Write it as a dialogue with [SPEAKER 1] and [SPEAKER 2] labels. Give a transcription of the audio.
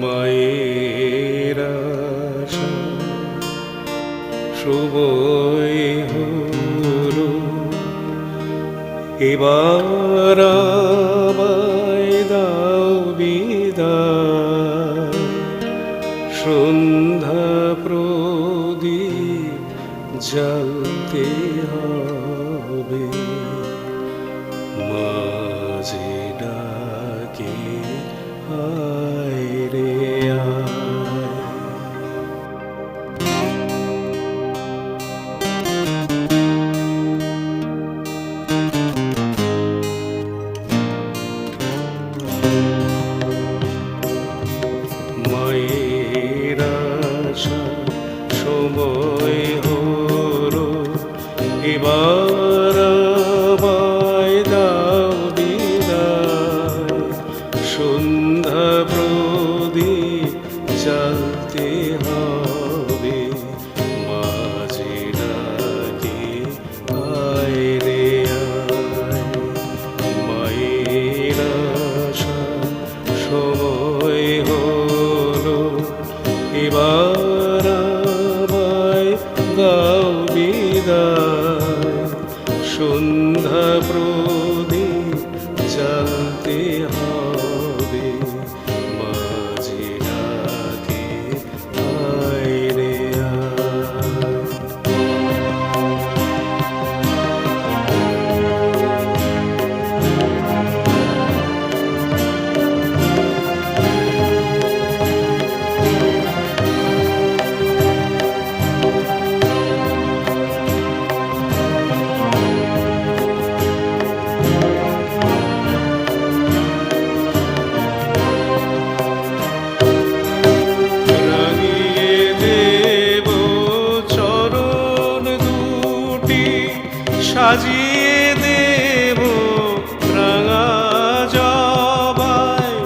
[SPEAKER 1] মায়ের আশা এবার দাও সন্ধ্যা প্রদীপ হবে এবার আমায় দাও বিদায়। সন্ধ্যা প্রদীপ জ্বালতে হবে, মাঝে ডাকে আয় রে আয়। মায়ের আশা সময় হলো, এবার আমায় দাও বিদায়। সন্ধ্যা 찾이